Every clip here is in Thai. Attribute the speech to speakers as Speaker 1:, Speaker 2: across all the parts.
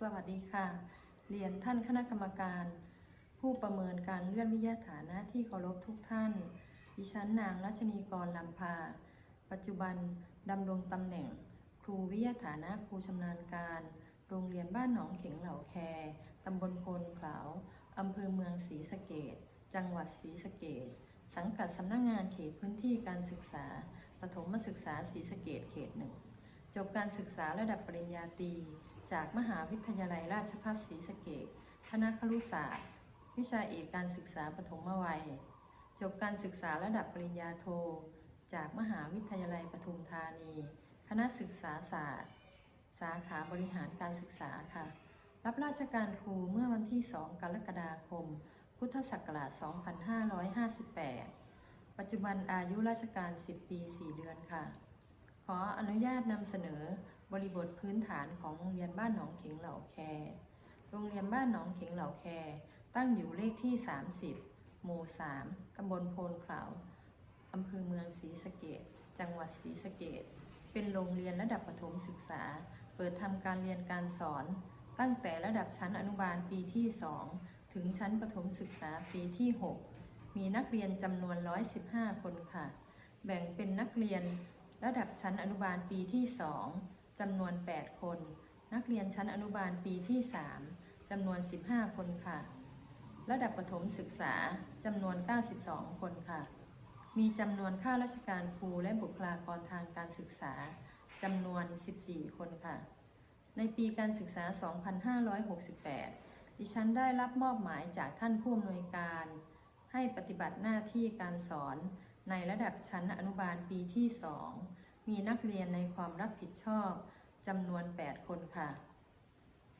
Speaker 1: สวัสดีค่ะ เรียนท่านคณะกรรมการ ผู้ประเมินการเลื่อนวิทยาฐานะที่เคารพทุกท่าน ดิฉันนางรัชนีกรลำพา ปัจจุบันดำรงตำแหน่ง ครูวิทยาฐานะครูชำนาญการ โรงเรียนบ้านหนองเข็งเหล่าแคตำบลโพนขลาวอำเภอเมืองศรีสะเกดจังหวัดศรีสะเกดสังกัดสำนักงงานเขตพื้นที่การศึกษาปฐมศึกษาศรีสะเกดเขตหนึ่ง จบการศึกษาระดับปริญญาตรีจากมหาวิทยาลัยราชภัฏศรีสะเกษคณะครุศาสตร์ วิชาเอกการศึกษาปฐมวัย จบการศึกษาระดับปริญญาโท จากมหาวิทยาลัยปทุมธานี คณะศึกษาศาสตร์ สาขาบริหารการศึกษาค่ะ รับราชการครูเมื่อวันที่ 2 กรกฎาคม พุทธศักราช 2558 ปัจจุบันอายุราชการ 10 ปี 4 เดือนค่ะ ขออนุญาตนำเสนอบริบทพื้นฐานของโรงเรียนบ้านหนองเข็งเหล่าแค โรงเรียนบ้านหนองเข็งเหล่าแค ตั้งอยู่เลขที่ 30 หมู่ 3 ตำบลโพนขาวอำเภอเมืองศรีสะเกดจังหวัดศรีสะเกดเป็นโรงเรียนระดับประถมศึกษา เปิดทำการเรียนการสอน ตั้งแต่ระดับชั้นอนุบาลปีที่ 2 ถึงชั้นประถมศึกษาปีที่ 6 มีนักเรียนจำนวน 115 คนค่ะ แบ่งเป็นนักเรียน ระดับชั้นอนุบาลปีที่ 2 จำนวน 8 คน นักเรียนชั้นอนุบาลปีที่ 3 จำนวน 15 คนค่ะ ระดับประถมศึกษา จำนวน 92 คนค่ะ มีจำนวนข้าราชการครูและบุคลากรทางการศึกษา จำนวน 14 คนค่ะ ในปีการศึกษา 2568 ดิฉันได้รับมอบหมายจากท่านผู้อำนวยการ ให้ปฏิบัติหน้าที่การสอน ในระดับชั้นอนุบาลปีที่ 2 มีนักเรียนในความรับผิดชอบจำนวน 8 คนค่ะ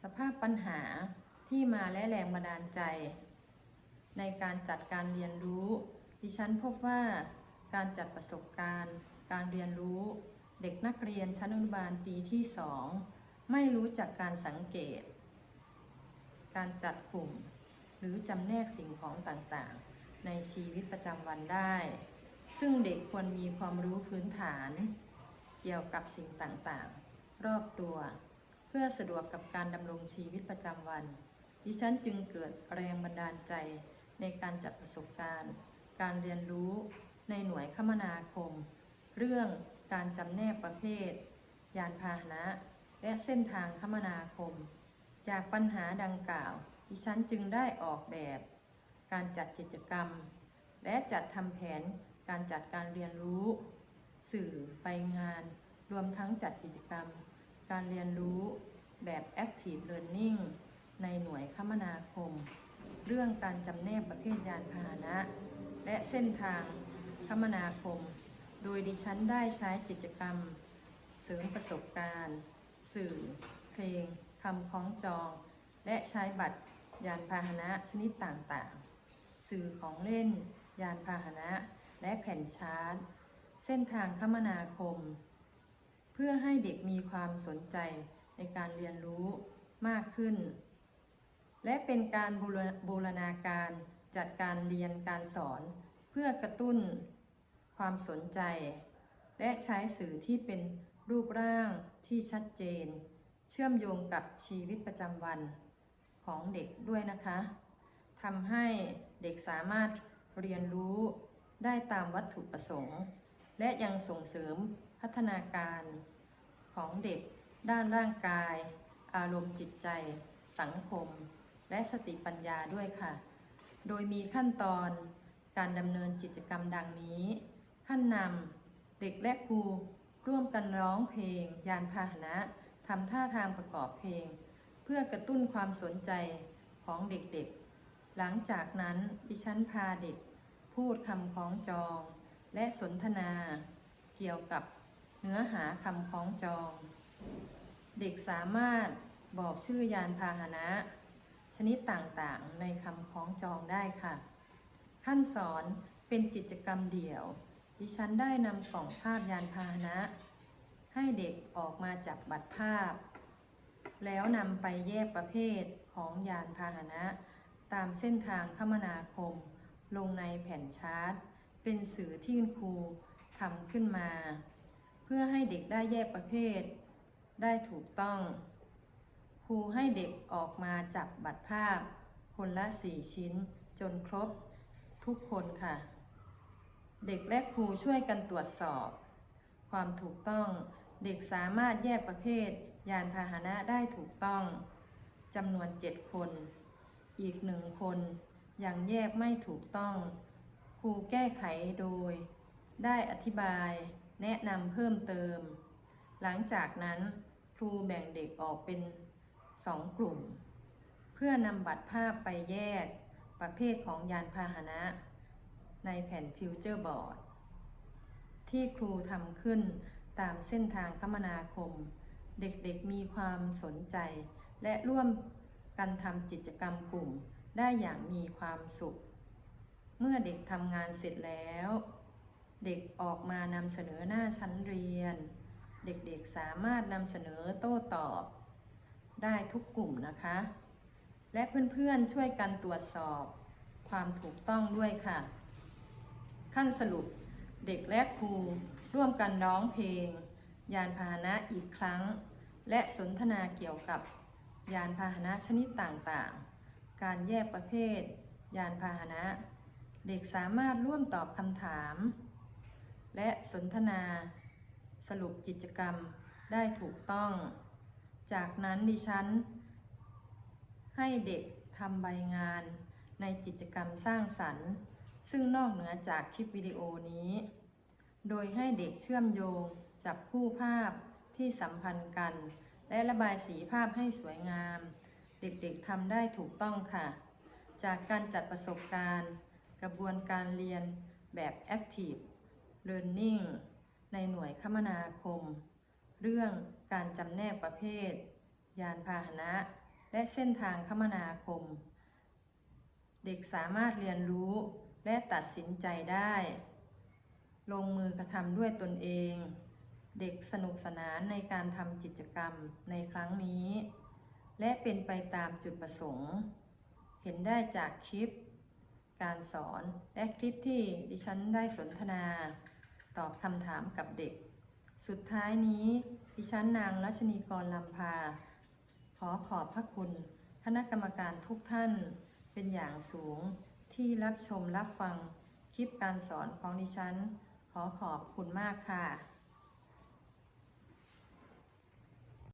Speaker 1: สภาพปัญหาที่มาและแรงบันดาลใจ ในการจัดการเรียนรู้ ดิฉันพบว่าการจัดประสบการณ์ การเรียนรู้ เด็กนักเรียนชั้นอนุบาลปีที่ 2 ไม่รู้จักการสังเกต การจัดกลุ่ม หรือจำแนกสิ่งของต่างๆ ในชีวิตประจำวันได้ ซึ่งเด็กควรมีความรู้พื้นฐาน เกี่ยวกับสิ่งต่างๆ รอบตัว เพื่อสะดวกกับการดำรงชีวิตประจำวัน ดิฉันจึงเกิดแรงบันดาลใจในการจัดประสบการณ์ การเรียนรู้ในหน่วยคมนาคม เรื่องการจำแนกประเภท ยานพาหนะ และเส้นทางคมนาคม จากปัญหาดังกล่าว ดิฉันจึงได้ออกแบบ การจัดกิจกรรม และจัดทำแผนการจัดการเรียนรู้ สื่อไปงาน รวมทั้งจัดกิจกรรม การเรียนรู้แบบ Active Learning ในหน่วยคมนาคม เรื่องการจำแนกประเภทยานพาหนะ และเส้นทางคมนาคม โดยดิฉันได้ใช้กิจกรรม เสริมประสบการณ์ สื่อ เพลงคำคล้องจอง และใช้บัตรยานพาหนะชนิดต่างๆ สื่อของเล่น ยานพาหนะ และแผ่นชาร์จ เส้นทางคมนาคม เพื่อให้เด็กมีความสนใจในการเรียนรู้มากขึ้น และเป็นการบูรณาการจัดการเรียนการสอน เพื่อกระตุ้นความสนใจ และใช้สื่อที่เป็นรูปร่างที่ชัดเจน เชื่อมโยงกับชีวิตประจำวันของเด็กด้วยนะคะทำให้เด็กสามารถ เรียนรู้ได้ตามวัตถุประสงค์ และยังส่งเสริมพัฒนาการของเด็กด้านร่างกาย อารมณ์จิตใจ สังคม และสติปัญญาด้วยค่ะ โดยมีขั้นตอนการดำเนินกิจกรรมดังนี้ ขั้นนำเด็กและครูร่วมกันร้องเพลง ยานพาหนะทำท่าทางประกอบเพลง เพื่อกระตุ้นความสนใจของเด็กๆ หลังจากนั้นดิฉันพาเด็กพูดคำคล้องจอง และสนทนา เกี่ยวกับเนื้อหาคำคล้องจอง เด็กสามารถบอกชื่อยานพาหนะ ชนิดต่างๆในคำคล้องจองได้ค่ะ ขั้นสอนเป็นกิจกรรมเดี่ยว ดิฉันได้นำกล่องภาพยานพาหนะ ให้เด็กออกมาจับบัตรภาพ แล้วนำไปแยกประเภทของยานพาหนะ ตามเส้นทางคมนาคม ลงในแผ่นชาร์ต เป็นสื่อที่คุณครูทำขึ้นมา เพื่อให้เด็กได้แยกประเภท ได้ถูกต้อง ครูให้เด็กออกมาจับบัตรภาพ คนละสี่ชิ้น จนครบทุกคนค่ะ เด็กและครูช่วยกันตรวจสอบ ความถูกต้องเด็กสามารถแยกประเภท ยานพาหนะได้ถูกต้องจำนวน 7 คน อีกหนึ่งคนยังแยกไม่ถูกต้อง ครูแก้ไขโดย ได้อธิบายแนะนำเพิ่มเติม หลังจากนั้นครูแบ่งเด็กออกเป็นสองกลุ่ม เพื่อนำบัตรภาพไปแยกประเภทของยานพาหนะ ในแผ่นฟิวเจอร์บอร์ดที่ครูทำขึ้นตามเส้นทางคมนาคม เด็กๆมีความสนใจ และร่วม กันทำกิจกรรมกลุ่มได้อย่างมีความสุข เมื่อเด็กทำงานเสร็จแล้ว เด็กออกมานำเสนอหน้าชั้นเรียน เด็กๆสามารถนำเสนอโต้ตอบ ได้ทุกกลุ่มนะคะ และเพื่อนๆช่วยกันตรวจสอบ ความถูกต้องด้วยค่ะ ขั้นสรุปเด็กและครูร่วมกันร้องเพลง ยานพาหนะอีกครั้ง และสนทนาเกี่ยวกับ ยานพาหนะชนิดต่างๆ การแยกประเภท ยานพาหนะ เด็กสามารถร่วมตอบคำถาม และสนทนา สรุปกิจกรรมได้ถูกต้อง จากนั้นดิฉัน ให้เด็กทำใบงานในกิจกรรมสร้างสรรค์ ซึ่งนอกเหนือจากคลิปวิดีโอนี้ โดยให้เด็กเชื่อมโยงจับคู่ภาพที่สัมพันธ์กัน และระบายสีภาพให้สวยงาม เด็กๆทำได้ถูกต้องค่ะ จากการจัดประสบการณ์ กระบวนการเรียนแบบ Active Learning ในหน่วยคมนาคม เรื่องการจำแนกประเภท ยานพาหนะ และเส้นทางคมนาคม เด็กสามารถเรียนรู้และตัดสินใจได้ ลงมือกระทำด้วยตนเอง เด็กสนุกสนานในการทำกิจกรรมในครั้งนี้ และเป็นไปตามจุดประสงค์ เห็นได้จากคลิป การสอนและคลิปที่ดิฉันได้สนทนา ตอบคำถามกับเด็ก สุดท้ายนี้ ดิฉันนางรัชนีกรลำพา ขอขอบพระคุณคณะกรรมการทุกท่านเป็นอย่างสูงที่รับชมรับฟังคลิปการสอนของดิฉัน ขอขอบคุณมากค่ะ